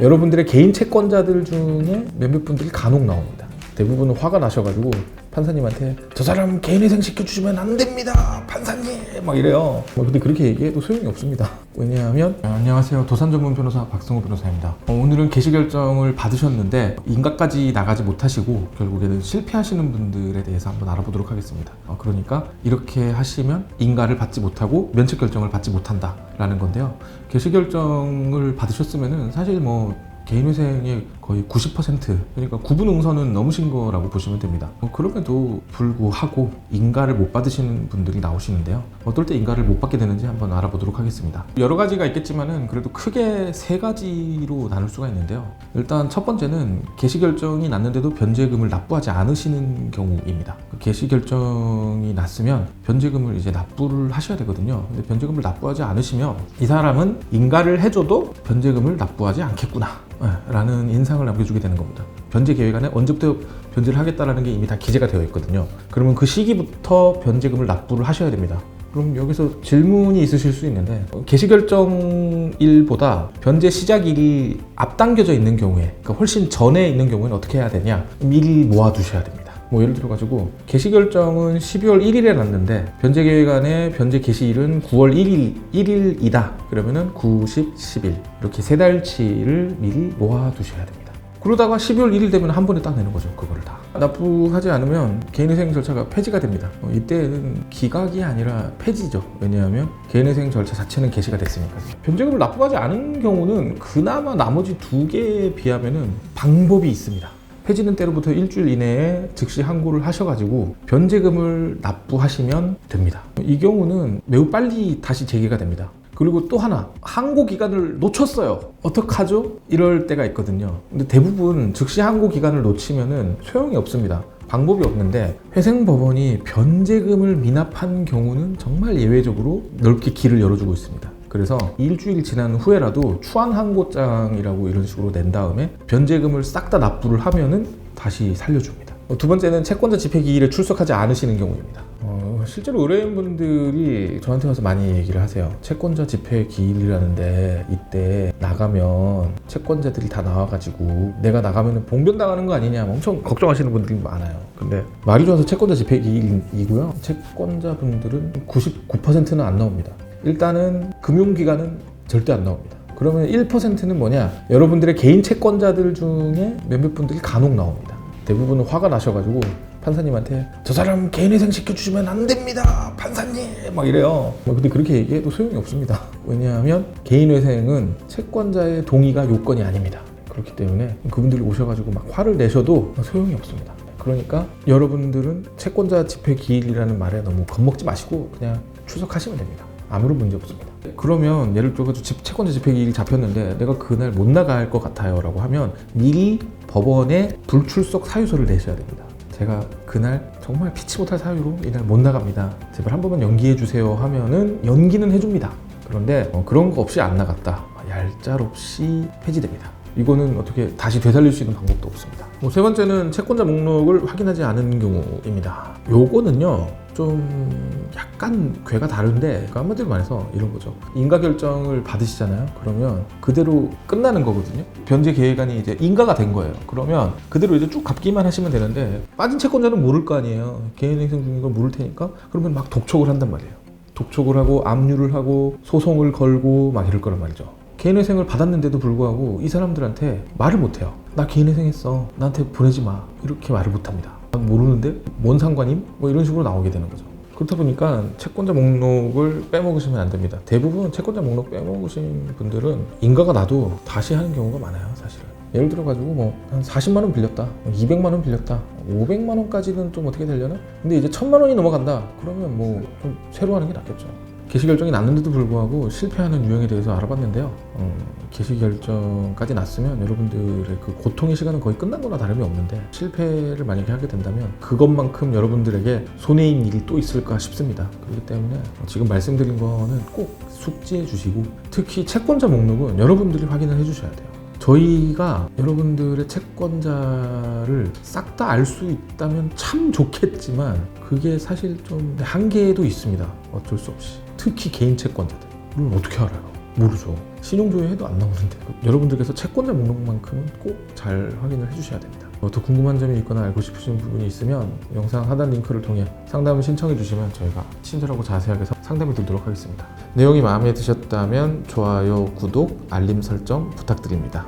여러분들의 개인 채권자들 중에 몇몇 분들이 간혹 나옵니다. 대부분은 화가 나셔가지고 판사님한테 저 사람 개인 회생 시켜 주시면 안 됩니다 판사님! 막 이래요. 뭐 근데 그렇게 얘기해도 소용이 없습니다. 왜냐하면 아, 안녕하세요. 도산 전문 변호사 박승호 변호사입니다. 어, 오늘은 개시 결정을 받으셨는데 인가까지 나가지 못하시고 결국에는 실패하시는 분들에 대해서 한번 알아보도록 하겠습니다. 어, 그러니까 이렇게 하시면 인가를 받지 못하고 면책 결정을 받지 못한다 라는 건데요. 개시 결정을 받으셨으면은 사실 뭐 개인회생의 거의 90% 그러니까 구분 응선은 넘으신 거라고 보시면 됩니다. 어, 그럼에도 불구하고 인가를 못 받으시는 분들이 나오시는데요. 어떨 때 인가를 못 받게 되는지 한번 알아보도록 하겠습니다. 여러 가지가 있겠지만은 그래도 크게 세 가지로 나눌 수가 있는데요. 일단 첫 번째는 개시 결정이 났는데도 변제금을 납부하지 않으시는 경우입니다. 그 개시 결정이 났으면 변제금을 이제 납부를 하셔야 되거든요. 근데 변제금을 납부하지 않으시면 이 사람은 인가를 해줘도 변제금을 납부하지 않겠구나. 네, 라는 인상 을 남겨주게 되는 겁니다. 변제 계획 안에 언제부터 변제를 하겠다라는 게 이미 다 기재가 되어 있거든요. 그러면 그 시기부터 변제금을 납부를 하셔야 됩니다. 그럼 여기서 질문이 있으실 수 있는데 어, 개시 결정일보다 변제 시작일이 앞당겨져 있는 경우에 그러니까 훨씬 전에 있는 경우에는 어떻게 해야 되냐 미리 모아두셔야 됩니다. 뭐 예를 들어 가지고 개시 결정은 12월 1일에 났는데 변제 계획안의 변제 개시일은 9월 1일 1일이다. 그러면은 9, 10, 11 이렇게 세 달치를 미리 모아 두셔야 됩니다. 그러다가 12월 1일 되면 한 번에 딱 내는 거죠. 그거를 다. 납부하지 않으면 개인회생 절차가 폐지가 됩니다. 어, 이때는 기각이 아니라 폐지죠. 왜냐하면 개인회생 절차 자체는 개시가 됐으니까요. 변제금을 납부하지 않은 경우는 그나마 나머지 두 개에 비하면은 방법이 있습니다. 폐지는 때로부터 일주일 이내에 즉시 항고를 하셔가지고 변제금을 납부하시면 됩니다. 이 경우는 매우 빨리 다시 재개가 됩니다. 그리고 또 하나 항고 기간을 놓쳤어요. 어떡하죠? 이럴 때가 있거든요. 근데 대부분 즉시 항고 기간을 놓치면은 소용이 없습니다. 방법이 없는데 회생법원이 변제금을 미납한 경우는 정말 예외적으로 넓게 길을 열어주고 있습니다. 그래서 일주일 지난 후에라도 추한 항고장이라고 이런 식으로 낸 다음에 변제금을 싹 다 납부를 하면은 다시 살려줍니다. 어, 두 번째는 채권자 집회 기일에 출석하지 않으시는 경우입니다. 어, 실제로 의뢰인분들이 저한테 와서 많이 얘기를 하세요. 채권자 집회 기일이라는데 이때 나가면 채권자들이 다 나와가지고 내가 나가면 봉변당하는 거 아니냐 엄청 걱정하시는 분들이 많아요. 근데 말이 좋아서 채권자 집회 기일이고요. 채권자분들은 99%는 안 나옵니다. 일단은 금융기관은 절대 안 나옵니다. 그러면 1%는 뭐냐? 여러분들의 개인 채권자들 중에 몇몇 분들이 간혹 나옵니다. 대부분은 화가 나셔가지고 판사님한테 저 사람 개인회생 시켜주시면 안 됩니다 판사님! 막 이래요. 뭐 근데 그렇게 얘기해도 소용이 없습니다. 왜냐하면 개인회생은 채권자의 동의가 요건이 아닙니다. 그렇기 때문에 그분들이 오셔가지고 막 화를 내셔도 소용이 없습니다. 그러니까 여러분들은 채권자 집회 기일이라는 말에 너무 겁먹지 마시고 그냥 출석하시면 됩니다. 아무런 문제 없습니다. 그러면 예를 들어서 집 채권자 집회 기일이 잡혔는데 내가 그날 못 나갈 것 같아요 라고 하면 미리 법원에 불출석 사유서를 내셔야 됩니다 제가 그날 정말 피치 못할 사유로 이날 못 나갑니다. 제발 한 번만 연기해 주세요 하면은 연기는 해줍니다. 그런데 어, 그런 거 없이 안 나갔다. 얄짤없이 폐지됩니다. 이거는 어떻게 다시 되살릴 수 있는 방법도 없습니다. 뭐 세 번째는 채권자 목록을 확인하지 않은 경우입니다. 요거는요, 좀 약간 괴가 다른데, 그러니까 한마디로 말해서 이런 거죠. 인가 결정을 받으시잖아요. 그러면 그대로 끝나는 거거든요. 변제 계획안이 이제 인가가 된 거예요. 그러면 그대로 이제 쭉 갚기만 하시면 되는데, 빠진 채권자는 모를 거 아니에요. 개인행생 중인 걸 모를 테니까, 그러면 막 독촉을 한단 말이에요. 독촉을 하고 압류를 하고 소송을 걸고 막 이럴 거란 말이죠. 개인회생을 받았는데도 불구하고 이 사람들한테 말을 못해요. 나 개인회생했어. 나한테 보내지 마. 이렇게 말을 못합니다. 난 모르는데 뭔 상관임? 뭐 이런 식으로 나오게 되는 거죠. 그렇다 보니까 채권자 목록을 빼먹으시면 안 됩니다. 대부분 채권자 목록 빼먹으신 분들은 인가가 나도 다시 하는 경우가 많아요, 사실은. 예를 들어 가지고 뭐 한 40만 원 빌렸다, 200만 원 빌렸다, 500만 원까지는 좀 어떻게 되려나? 근데 이제 1000만 원이 넘어간다. 그러면 뭐 좀 새로 하는 게 낫겠죠. 개시 결정이 났는데도 불구하고 실패하는 유형에 대해서 알아봤는데요. 어, 개시 결정까지 났으면 여러분들의 그 고통의 시간은 거의 끝난 거나 다름이 없는데 실패를 만약에 하게 된다면 그것만큼 여러분들에게 손해인 일이 또 있을까 싶습니다. 그렇기 때문에 지금 말씀드린 거는 꼭 숙지해 주시고 특히 채권자 목록은 여러분들이 확인을 해 주셔야 돼요. 저희가 여러분들의 채권자를 싹 다 알 수 있다면 참 좋겠지만 그게 사실 좀 한계도 있습니다. 어쩔 수 없이. 특히 개인 채권자들. 을 어떻게 알아요? 모르죠. 신용조회해도 안 나오는데 여러분들께서 채권자 목록만큼은 꼭 잘 확인을 해주셔야 됩니다. 어, 더 궁금한 점이 있거나 알고 싶으신 부분이 있으면 영상 하단 링크를 통해 상담을 신청해 주시면 저희가 친절하고 자세하게 서- 상담을 드리도록 하겠습니다. 내용이 마음에 드셨다면 좋아요, 구독, 알림 설정 부탁드립니다.